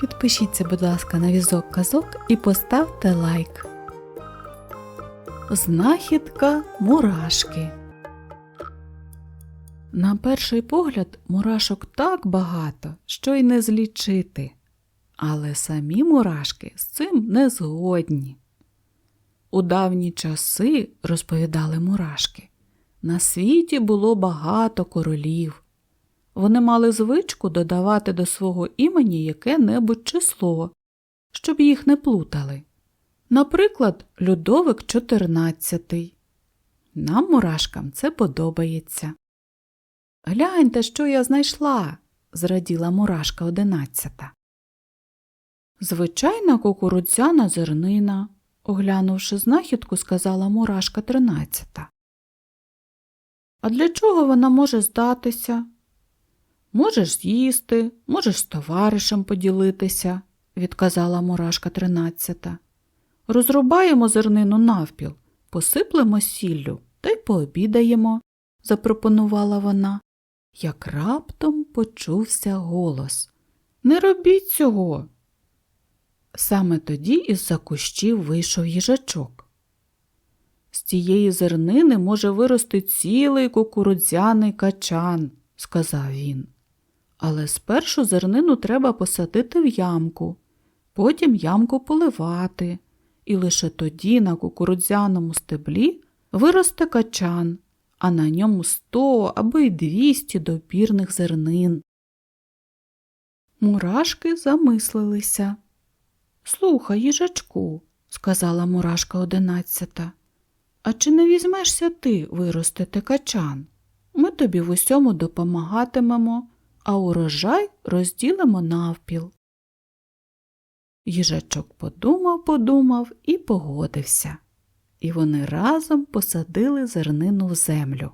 Підпишіться, будь ласка, на візок казок і поставте лайк. Знахідка мурашки. На перший погляд мурашок так багато, що й не злічити. Але самі мурашки з цим не згодні. У давні часи, розповідали мурашки, на світі було багато королів. Вони мали звичку додавати до свого імені яке-небудь число, щоб їх не плутали. Наприклад, Людовик XIV. Нам, мурашкам, це подобається. Гляньте, що я знайшла, зраділа мурашка одинадцята. Звичайна кукурудзяна зернина, оглянувши знахідку, сказала мурашка тринадцята. А для чого вона може здатися? Можеш з'їсти, можеш з товаришем поділитися, відказала мурашка тринадцята. Розрубаємо зернину навпіл, посиплемо сіллю та й пообідаємо, запропонувала вона. Як раптом почувся голос Не робіть цього. Саме тоді із-за кущів вийшов їжачок. З цієї зернини може вирости цілий кукурудзяний качан, сказав він. Але спершу зернину треба посадити в ямку, потім ямку поливати, і лише тоді на кукурудзяному стеблі виросте качан, а на ньому сто або й двісті допірних зернин. Мурашки замислилися. Слухай, їжачку, сказала мурашка одинадцята, а чи не візьмешся ти виростити качан? Ми тобі в усьому допомагатимемо, а урожай розділимо навпіл. Їжачок подумав, подумав і погодився, і вони разом посадили зернину в землю.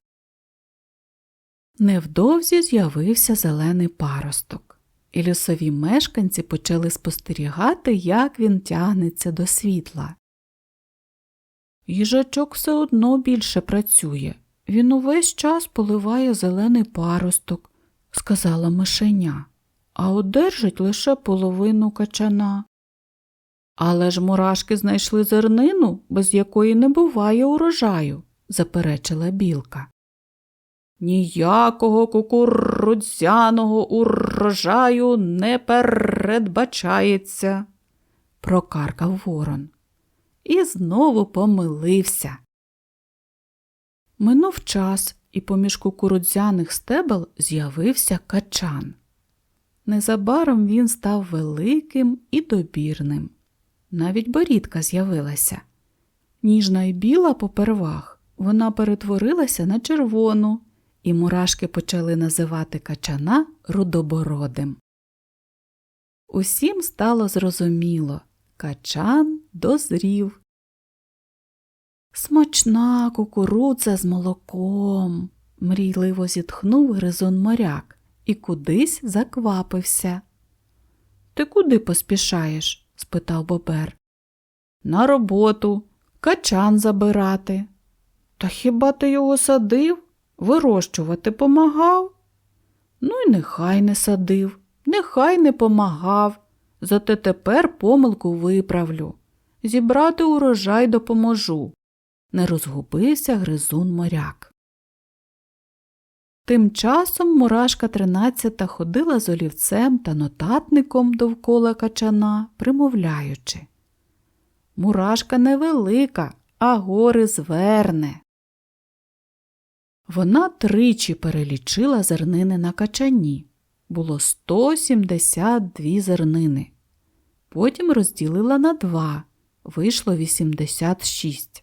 Невдовзі з'явився зелений паросток, і лісові мешканці почали спостерігати, як він тягнеться до світла. Їжачок все одно більше працює. Він увесь час поливає зелений паросток, сказала мишеня, а одержить лише половину качана. Але ж мурашки знайшли зернину, без якої не буває урожаю, заперечила білка. Ніякого кукурудзяного урожаю не передбачається, прокаркав ворон. І знову помилився. Минув час, і поміж кукурудзяних стебел з'явився качан. Незабаром він став великим і добірним. Навіть борідка з'явилася. Ніжна й біла попервах вона перетворилася на червону, і мурашки почали називати качана рудобородим. Усім стало зрозуміло качан дозрів. Смачна кукурудза з молоком, мрійливо зітхнув гризун моряк і кудись заквапився. Ти куди поспішаєш? спитав бобер. На роботу, качан забирати. Та хіба ти його садив? Вирощувати помагав? Ну й нехай не садив, нехай не помагав. Зате тепер помилку виправлю. Зібрати урожай допоможу. Не розгубився гризун моряк. Тим часом мурашка тринадцята ходила з олівцем та нотатником довкола качана, примовляючи. Мурашка невелика, а гори зверне. Вона тричі перелічила зернини на качані. Було 172 зернини. Потім розділила на два. Вийшло 86.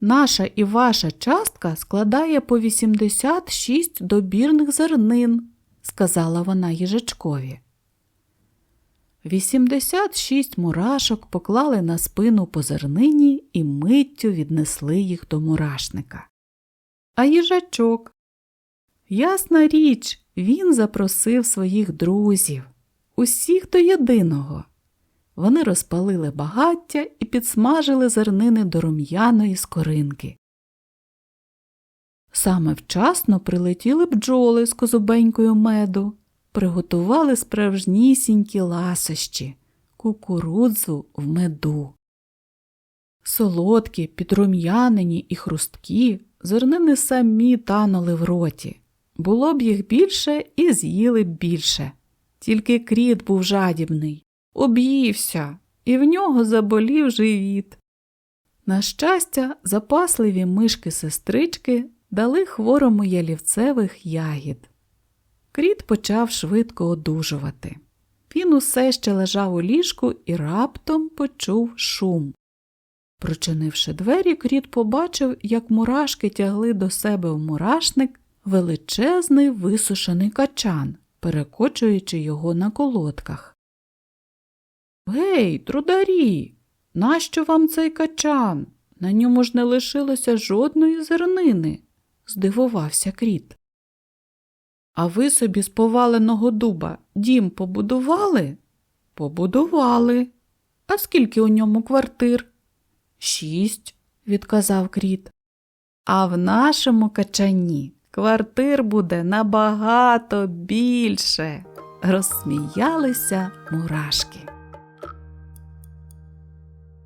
Наша і ваша частка складає по 86 добірних зернин, сказала вона їжачкові. 86 мурашок поклали на спину по зернині і миттю віднесли їх до мурашника. А їжачок. Ясна річ, він запросив своїх друзів, усіх до єдиного. Вони розпалили багаття і підсмажили зернини до рум'яної скоринки. Саме вчасно прилетіли бджоли з козубенькою меду. приготували справжнісінькі ласощі, кукурудзу в меду. Солодкі, підрум'янені і хрусткі, зернини самі танули в роті. Було б їх більше і з'їли б більше. Тільки кріт був жадібний, об'ївся, і в нього заболів живіт. На щастя, запасливі мишки-сестрички дали хворому ялівцевих ягід. Кріт почав швидко одужувати. Він усе ще лежав у ліжку і раптом почув шум. Прочинивши двері, кріт побачив, як мурашки тягли до себе в мурашник величезний висушений качан, перекочуючи його на колодках. Гей, трударі, нащо вам цей качан? На ньому ж не лишилося жодної зернини, здивувався кріт. А ви собі з поваленого дуба дім побудували? Побудували. А скільки у ньому квартир? Шість, відказав кріт. А в нашому качані квартир буде набагато більше. Розсміялися мурашки.